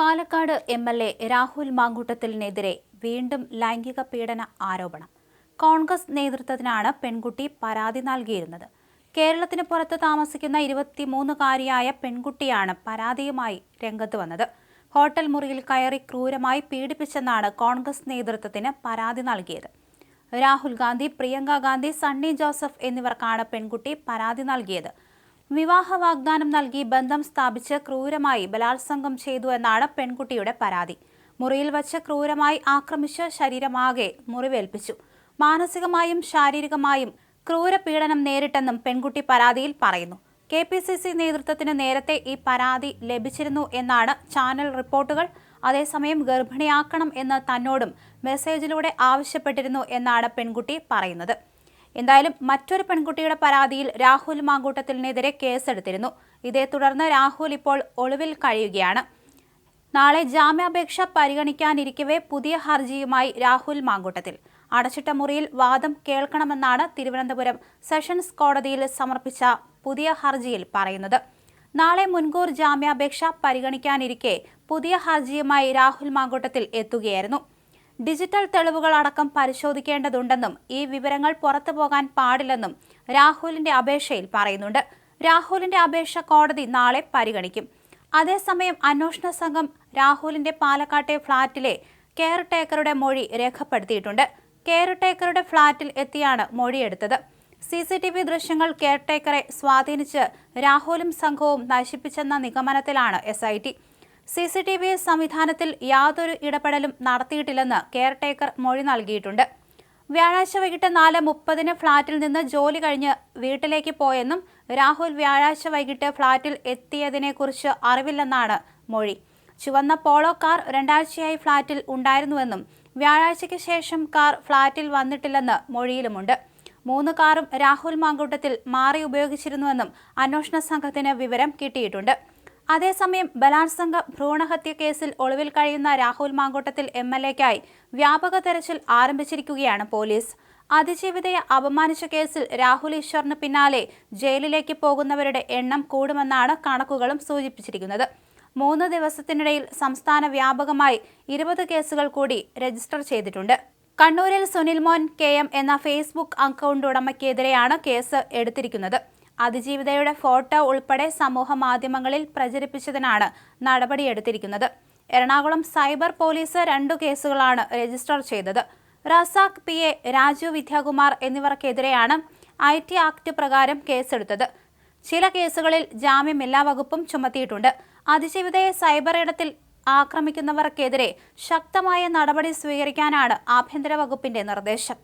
Palakkad M L A Rahul മാങ്കൂട്ടത്തിലിനെതിരെ വീണ്ടും ലൈംഗിക പീഡന ആരോപണം. കോൺഗ്രസ് നേതൃത്വത്തിനാണ് പെൺകുട്ടി പരാതി നൽകിയിരുന്നത്. കേരളത്തിന് പുറത്ത് താമസിക്കുന്ന ഇരുപത്തിമൂന്നുകാരിയായ പെൺകുട്ടിയാണ് പരാതിയുമായി രംഗത്ത് വന്നത്. ഹോട്ടൽ മുറിയിൽ കയറി ക്രൂരമായി പീഡിപ്പിച്ചെന്നാണ് കോൺഗ്രസ് നേതൃത്വത്തിന് പരാതി നൽകിയത്. രാഹുൽ ഗാന്ധി പ്രിയങ്ക ഗാന്ധി സണ്ണി ജോസഫ് എന്നിവർക്കാണ് പെൺകുട്ടി പരാതി നൽകിയത്. വിവാഹ വാഗ്ദാനം നൽകി ബന്ധം സ്ഥാപിച്ച് ക്രൂരമായി ബലാത്സംഗം ചെയ്തു എന്നാണ് പെൺകുട്ടിയുടെ പരാതി. മുറിയിൽ വച്ച് ക്രൂരമായി ആക്രമിച്ച് ശരീരമാകെ മുറിവേൽപ്പിച്ചു. മാനസികമായും ശാരീരികമായും ക്രൂരപീഡനം നേരിട്ടെന്നും പെൺകുട്ടി പരാതിയിൽ പറയുന്നു. കെ പി സി സി നേതൃത്വത്തിന് നേരത്തെ ഈ പരാതി ലഭിച്ചിരുന്നു എന്നാണ് ചാനൽ റിപ്പോർട്ടുകൾ. അതേസമയം ഗർഭിണിയാക്കണം എന്ന് തന്നോടും മെസ്സേജിലൂടെ ആവശ്യപ്പെട്ടിരുന്നു എന്നാണ് പെൺകുട്ടി പറയുന്നത്. എന്തായാലും മറ്റൊരു പെൺകുട്ടിയുടെ പരാതിയിൽ രാഹുൽ മാങ്കൂട്ടത്തിനെതിരെ കേസെടുത്തിരുന്നു. ഇതേ തുടർന്ന് രാഹുൽ ഇപ്പോൾ ഒളിവിൽ കഴിയുകയാണ്. നാളെ ജാമ്യാപേക്ഷ പരിഗണിക്കാനിരിക്കവേ പുതിയ ഹർജിയുമായി രാഹുൽ മാങ്കൂട്ടത്തിൽ. അടച്ചിട്ട മുറിയിൽ വാദം കേൾക്കണമെന്നാണ് തിരുവനന്തപുരം സെഷൻസ് കോടതിയിൽ സമർപ്പിച്ച പുതിയ ഹർജിയിൽ പറയുന്നത്. നാളെ മുൻകൂർ ജാമ്യാപേക്ഷ പരിഗണിക്കാനിരിക്കെ പുതിയ ഹർജിയുമായി രാഹുൽ മാങ്കൂട്ടത്തിൽ എത്തുകയായിരുന്നു. ഡിജിറ്റൽ തെളിവുകൾ അടക്കം പരിശോധിക്കേണ്ടതുണ്ടെന്നും ഈ വിവരങ്ങൾ പുറത്തു പോകാൻ പാടില്ലെന്നും രാഹുലിന്റെ അപേക്ഷയിൽ പറയുന്നുണ്ട്. രാഹുലിന്റെ അപേക്ഷ കോടതി നാളെ പരിഗണിക്കും. അതേസമയം അന്വേഷണ സംഘം രാഹുലിന്റെ പാലക്കാട്ടെ ഫ്ളാറ്റിലെ കെയർ ടേക്കറുടെ മൊഴി രേഖപ്പെടുത്തിയിട്ടുണ്ട്. കെയർ ടേക്കറുടെ ഫ്ളാറ്റിൽ എത്തിയാണ് മൊഴിയെടുത്തത്. സി സി ടി വി ദൃശ്യങ്ങൾ കെയർ ടേക്കറെ സ്വാധീനിച്ച് രാഹുലും സംഘവും നശിപ്പിച്ചെന്ന നിഗമനത്തിലാണ് S C C T V സംവിധാനത്തിൽ യാതൊരു ഇടപെടലും നടത്തിയിട്ടില്ലെന്ന് കെയർടേക്കർ മൊഴി നൽകിയിട്ടുണ്ട്. വ്യാഴാഴ്ച വൈകിട്ട് നാല് മുപ്പതിന് ഫ്ളാറ്റിൽ നിന്ന് ജോലി കഴിഞ്ഞ് വീട്ടിലേക്ക് പോയെന്നും രാഹുൽ വ്യാഴാഴ്ച വൈകിട്ട് ഫ്ളാറ്റിൽ എത്തിയതിനെക്കുറിച്ച് അറിവില്ലെന്നാണ് മൊഴി. ചുവന്ന പോളോ കാർ രണ്ടാഴ്ചയായി ഫ്ളാറ്റിൽ ഉണ്ടായിരുന്നുവെന്നും വ്യാഴാഴ്ചയ്ക്ക് ശേഷം കാർ ഫ്ളാറ്റിൽ വന്നിട്ടില്ലെന്ന് മൊഴിയിലുമുണ്ട്. മൂന്ന് കാറും രാഹുൽ മാങ്കൂട്ടത്തിൽ മാറി ഉപയോഗിച്ചിരുന്നുവെന്നും അന്വേഷണ സംഘത്തിന് വിവരം കിട്ടിയിട്ടുണ്ട്. അതേസമയം ബലാത്സംഗ ഭ്രൂണഹത്യ കേസിൽ ഒളിവിൽ കഴിയുന്ന രാഹുൽ മാങ്കോട്ടത്തിൽ എം എൽ എക്കായി വ്യാപക തെരച്ചിൽ ആരംഭിച്ചിരിക്കുകയാണ് പോലീസ്. അതിജീവിതയെ അപമാനിച്ച കേസിൽ രാഹുൽ ഈശ്വറിന് പിന്നാലെ ജയിലിലേക്ക് പോകുന്നവരുടെ എണ്ണം കൂടുമെന്നാണ് കണക്കുകളും സൂചിപ്പിച്ചിരിക്കുന്നത്. മൂന്ന് ദിവസത്തിനിടയിൽ സംസ്ഥാന വ്യാപകമായി ഇരുപത് കേസുകൾ കൂടി രജിസ്റ്റർ ചെയ്തിട്ടുണ്ട്. കണ്ണൂരിൽ സുനിൽ മോൻ കെ എം എന്ന ഫേസ്ബുക്ക് അക്കൗണ്ട് ഉടമയ്ക്കെതിരെയാണ് കേസ് എടുത്തിരിക്കുന്നത്. അതിജീവിതയുടെ ഫോട്ടോ ഉൾപ്പെടെ സമൂഹ മാധ്യമങ്ങളിൽ പ്രചരിപ്പിച്ചതിനാണ് നടപടിയെടുത്തിരിക്കുന്നത്. എറണാകുളം സൈബർ പോലീസ് രണ്ടു കേസുകളാണ് രജിസ്റ്റർ ചെയ്തത്. റസാഖ് പി എ രാജു വിദ്യാകുമാർ എന്നിവർക്കെതിരെയാണ് ഐ ടി ആക്ട് പ്രകാരം കേസെടുത്തത്. ചില കേസുകളിൽ ജാമ്യം ജാമ്യമില്ലാ വകുപ്പും ചുമത്തിയിട്ടുണ്ട്. അതിജീവിതയെ സൈബർ ഇടത്തിൽ ആക്രമിക്കുന്നവർക്കെതിരെ ശക്തമായ നടപടി സ്വീകരിക്കാനാണ് ആഭ്യന്തര വകുപ്പിന്റെ നിർദ്ദേശം.